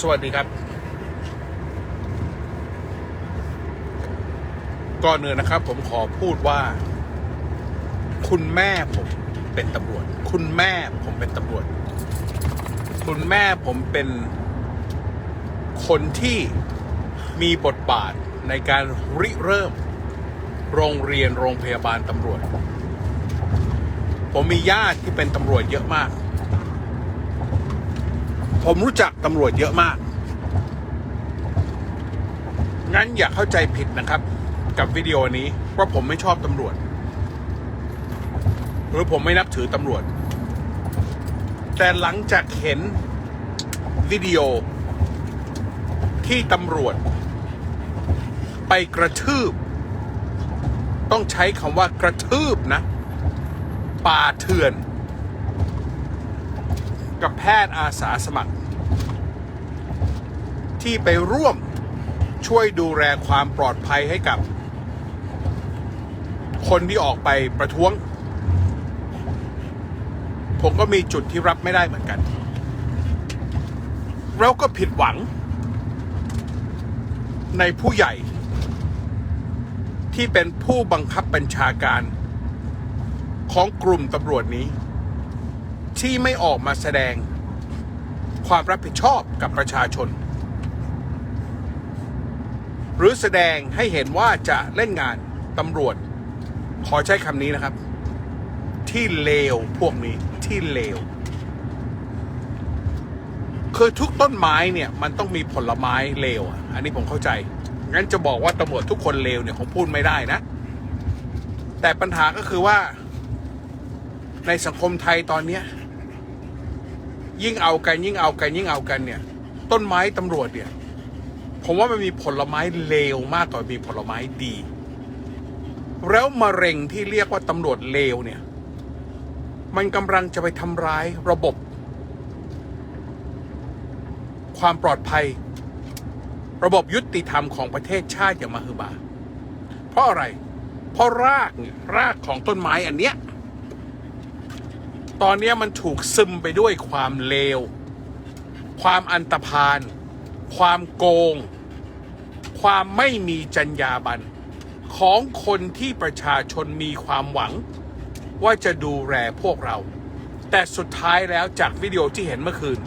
สวัสดีครับ ก่อนอื่นนะครับ ผมขอพูดว่า คุณแม่ผมเป็นตำรวจ คุณแม่ผมเป็นตำรวจ คุณแม่ผมเป็นคนที่มีบทบาทในการริเริ่ม โรงเรียนโรงพยาบาลตำรวจ ผมมีญาติที่เป็นตำรวจเยอะมาก ผมรู้จักตำรวจเยอะมาก งั้นอย่าเข้าใจผิดนะครับ กับวิดีโอนี้ว่าผมไม่ชอบตำรวจ หรือผมไม่นับถือตำรวจ แต่หลังจากเห็นวิดีโอที่ตำรวจ ไปกระทืบ ต้องใช้คำว่ากระทืบนะ ป่าเถื่อน กับแพทย์อาสาสมัคร ที่ไปร่วมช่วยดูแลความปลอดภัยให้กับ คนที่ออกไปประท้วง ผมก็มีจุดที่รับไม่ได้เหมือนกันเราก็ผิดหวัง ในผู้ใหญ่ ที่เป็นผู้บังคับบัญชาการของกลุ่มตำรวจนี้ ที่ไม่ออกมาแสดงความรับผิดชอบกับประชาชน หรือแสดงให้เห็นว่าจะเล่นงานตำรวจ ขอใช้คำนี้นะครับ ที่เลวพวกนี้ที่เลวคือทุกต้นไม้เนี่ยมันต้องมีผลไม้เลวอันนี้ผมเข้าใจงั้นจะบอกว่าตำรวจทุกคนเลวเนี่ยผมพูดไม่ได้นะ แต่ปัญหาก็คือว่า ในสังคมไทยตอนเนี้ย ยิ่งเอากันยิ่งเอากันยิ่งเอากันเนี่ย ต้นไม้ตำรวจเนี่ย ผมว่ามันมีผลไม้เลวมากกว่ามีผลไม้ดี แล้วมะเร็งที่เรียกว่าตำรวจเลวเนี่ย มันกำลังจะไปทำร้ายระบบ ความปลอดภัย ระบบยุติธรรมของประเทศชาติอย่างมหึมา เพราะอะไร เพราะรากรากของต้นไม้อันเนี้ย ตอนนี้มันถูกซึมไปด้วยความเลว ความอันตรพาน ความโกง ความไม่มีจรรยาบรรณของคนที่ประชาชนมีความหวัง ว่าจะดูแลพวกเรา แต่สุดท้ายแล้วจากวิดีโอที่เห็นเมื่อคืน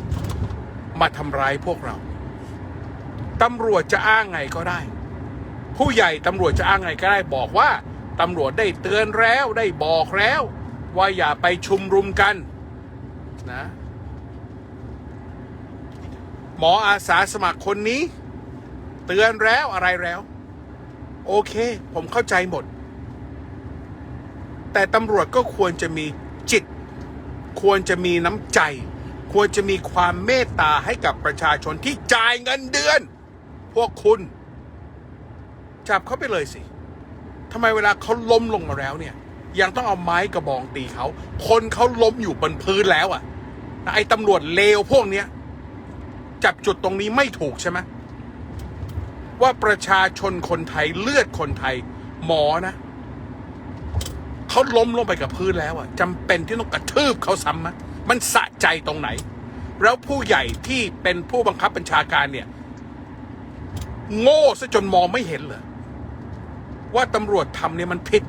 มาทำร้ายพวกเราตำรวจจะอ้างไงก็ได้ ผู้ใหญ่ตำรวจจะอ้างไงก็ได้บอกว่าตำรวจได้เตือนแล้วได้บอกแล้ว ว่าอย่าไปชุมรุมกันนะหมออาสาสมัครคนนี้ เตือนแล้วอะไรแล้ว โอเค ผมเข้าใจหมด แต่ตำรวจก็ควรจะมีจิต ควรจะมีน้ำใจ ควรจะมีความเมตตาให้กับประชาชนที่จ่ายเงินเดือน พวกคุณ จับเขาไปเลยสิทำไมเวลาเขาล้มลงมาแล้วเนี่ย ยังต้องเอาไม้กระบองตีเขา คนเขาล้มอยู่บนพื้นแล้วอะ่ะไอ้ตำรวจเลวพวกเนี้ย จับจุดตรงนี้ไม่ถูกใช่ไหมว่าประชาชนคนไทยเลือดคนไทย หมอนะเขาล้มลงไปกับพื้นแล้วอะจำเป็นที่ต้องกระทืบเขาซ้ำมะมันสะใจตรงไหน แล้วผู้ใหญ่ที่เป็นผู้บังคับบัญชาการเนี่ย โง่ซะจนมองไม่เห็นเหรอว่าตำรวจทำเนี่ยมันผิด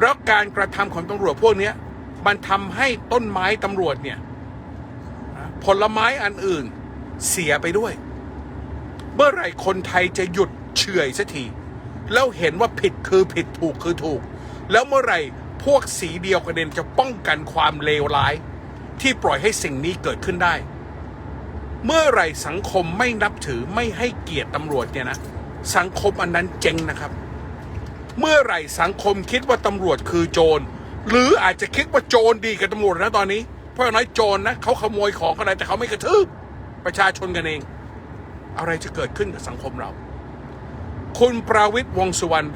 แล้วการกระทำของตำรวจพวกเนี้ยมันทำให้ต้นไม้ตำรวจเนี่ยผลไม้อันอื่นเสียไปด้วย เมื่อไหร่คนไทยจะหยุดเฉยสักทีแล้วเห็นว่าผิดคือผิดถูกคือถูก แล้วเมื่อไหร่พวกสีเดียวกันเด่นจะป้องกันความเลวร้าย ที่ปล่อยให้สิ่งนี้เกิดขึ้นได้ เมื่อไหร่สังคมไม่นับถือไม่ให้เกียรติตำรวจเนี่ยนะ สังคมอันนั้นเจ๊งนะครับ เมื่อไหร่สังคมคิดว่าตำรวจคือโจร หรืออาจจะคิดว่าโจรดีกับตำรวจนะตอนนี้ เพราะน้อยโจรนะเขาขโมยของอะไรแต่เขาไม่กระทืบประชาชนกันเอง อะไรจะเกิดขึ้นกับสังคมเรา คุณประวิตยวงสุวรรณ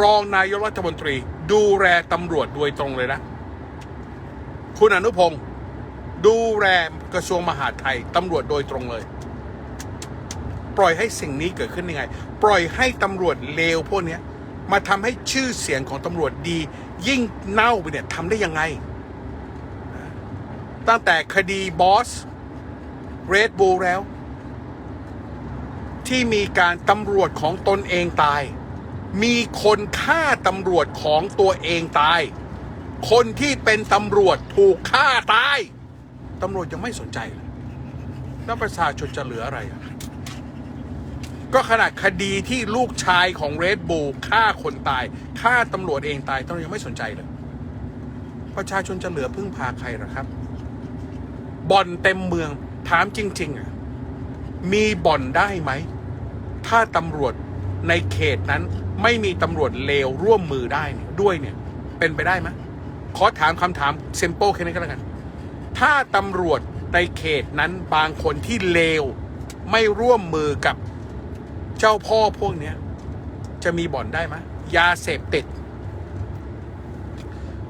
รองนายกรัฐมนตรี ดูแลตำรวจโดยตรงเลยนะ คุณอนุพงศ์ดูแลกระทรวงมหาดไทยตำรวจโดยตรงเลย ปล่อยให้สิ่งนี้เกิดขึ้นยังไง ปล่อยให้ตำรวจเลวพวกเนี้ย มาทำให้ชื่อเสียงของตำรวจดี ยิ่งเน่าไปเนี่ยทำได้ยังไง ตั้งแต่คดีบอสเรดบูลแล้ว ที่มีการตำรวจของตนเองตาย มีคนฆ่าตำรวจของตัวเองตาย คนที่เป็นตำรวจถูกฆ่าตายตำรวจยังไม่สนใจเลยแล้วประชาชนจะเหลืออะไรอะ ก็ขนาดคดีที่ลูกชายของเรดบูฆ่าคนตายฆ่าตำรวจเองตายตำรวจยังไม่สนใจเลย ประชาชนจะเหลือพึ่งพาใครหรอครับ บ่อนเต็มเมืองถามจริงๆอะมีบ่อนได้ไหม ถ้าตำรวจในเขตนั้นไม่มีตำรวจเลวร่วมมือได้ด้วยเนี่ย เป็นไปได้ไหมขอถามคำถามเซมโปแค่นี้ก็แล้วกัน ถ้าตำรวจในเขตนั้นบางคนที่เลวไม่ร่วมมือกับ เจ้าพ่อพวกเนี้ย จะมีบ่อนได้ไหมยาเสพติด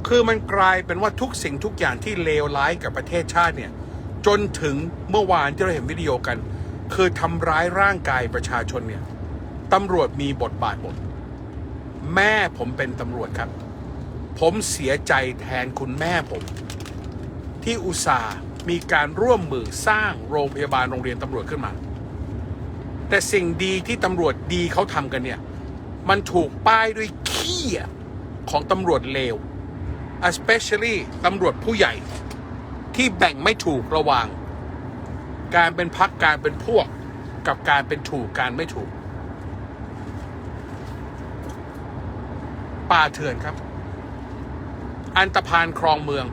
คือมันกลายเป็นว่าทุกสิ่งทุกอย่างที่เลวร้ายกับประเทศชาติเนี่ย จนถึงเมื่อวานที่เราเห็นวิดีโอกัน คือทำร้ายร่างกายประชาชนเนี่ยตำรวจมีบทบาทหมด แม่ผมเป็นตำรวจครับ ผมเสียใจแทนคุณแม่ผม ที่อุตส่าห์มีการร่วมมือสร้างโรงพยาบาลโรงเรียนตำรวจขึ้นมา แต่สิ่งดีที่ตำรวจดีเขาทำกันเนี่ย มันถูกป้ายด้วยขี้ของตำรวจเลว especially ตำรวจผู้ใหญ่ ที่แบ่งไม่ถูกระหว่าง การเป็นพักการเป็นพวก กับการเป็นถูกการไม่ถูก ป่าเถื่อนครับ อันตพานครองเมือง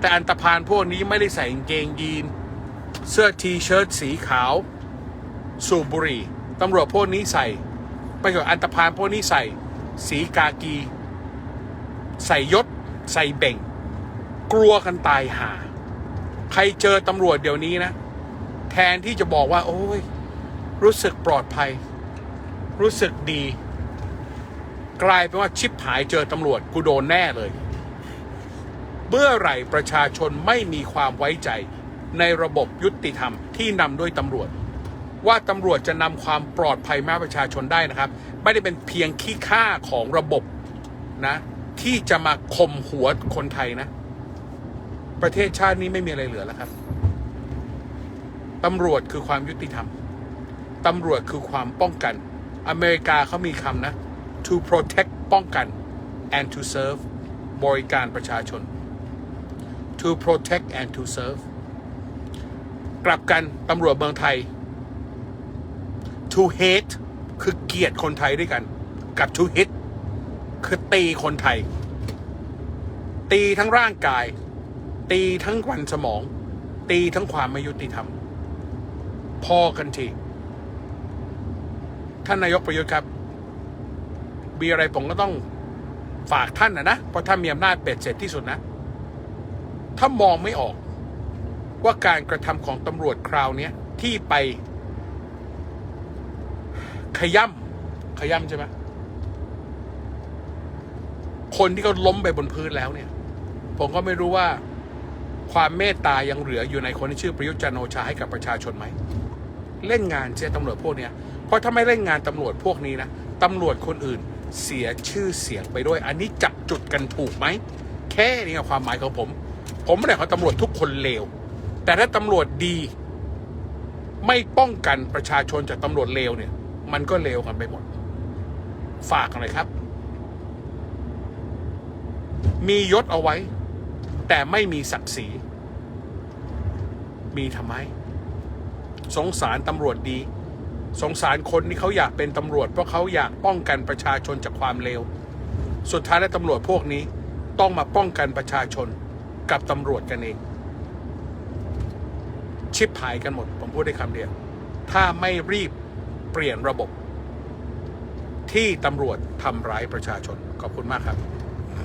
แต่อันตพานพวกนี้ไม่ได้ใส่กางเกงยีน เสื้อทีเชิ้ตสีขาว สูบบุหรี่ตำรวจพวกนี้ใส่ไปกับอันตพานพวกนี้ใส่ สีกากี ใส่ยศ ใส่เบ่ง กลัวกันตายหา ใครเจอตำรวจเดี๋ยวนี้นะ แทนที่จะบอกว่า โอ้ย รู้สึกปลอดภัย รู้สึกดี กลายเป็นว่าชิปหายเจอตำรวจกูโดนแน่เลยเมื่อไหร่ประชาชนไม่มีความไว้ใจในระบบยุติธรรมที่นำด้วยตำรวจ ว่าตำรวจจะนำความปลอดภัยมาให้ประชาชนได้นะครับ ไม่ได้เป็นเพียงขี้ข้าของระบบนะ ที่จะมาข่มหัวคนไทยนะ ประเทศชาตินี้ไม่มีอะไรเหลือแล้วครับตำรวจคือความยุติธรรมตำรวจคือความป้องกัน อเมริกาเขามีคำนะ to protect ป้องกัน and to serve บริการประชาชน to protect and to serve กลับกันตำรวจเมืองไทย to hate คือเกลียดคนไทยด้วยกัน กับ to hit คือตีคนไทย ตีทั้งร่างกาย ตีทั้งวันสมอง ตีทั้งความไม่ยุติธรรม พอกันที ท่านนายกประยุทธ์ครับมีอะไรผมก็ต้องฝากท่านนะนะ เพราะท่านมีอำนาจเบ็ดเสร็จที่สุดนะ ถ้ามองไม่ออกว่าการกระทำของตำรวจคราวนี้ที่ไป ขย่ำขย่ำใช่ไหมคนที่เขาล้มไปบนพื้นแล้วเนี่ย ผมก็ไม่รู้ว่าความเมตตายังเหลืออยู่ในคนที่ชื่อประยุทธ์จันโอชาให้กับประชาชนไหม เล่นงานเสียตำรวจพวกเนี้ยเพราะถ้าไม่เล่นงานตำรวจพวกนี้นะตำรวจคนอื่นเสียชื่อเสียงไปด้วย อันนี้จับจุดกันถูกไหม แค่นี้กับความหมายของผม ผมไม่ได้ขอตำรวจทุกคนเลว แต่ถ้าตำรวจดี ไม่ป้องกันประชาชนจากตำรวจเลวเนี่ย มันก็เลวกันไปหมด ฝากกันเลยครับ มียศเอาไว้ แต่ไม่มีศักดิ์ศรี มีทำไม สงสารตำรวจดี สงสารคนที่เขาอยากเป็นตำรวจ เพราะเขาอยากป้องกันประชาชนจากความเลว สุดท้ายแล้วตำรวจพวกนี้ต้องมาป้องกันประชาชนกับตำรวจกันเอง ชิปหายกันหมด ผมพูดได้คำเดียว ถ้าไม่รีบ เปลี่ยนระบบที่ตำรวจทำร้ายประชาชน ขอบคุณมากครับ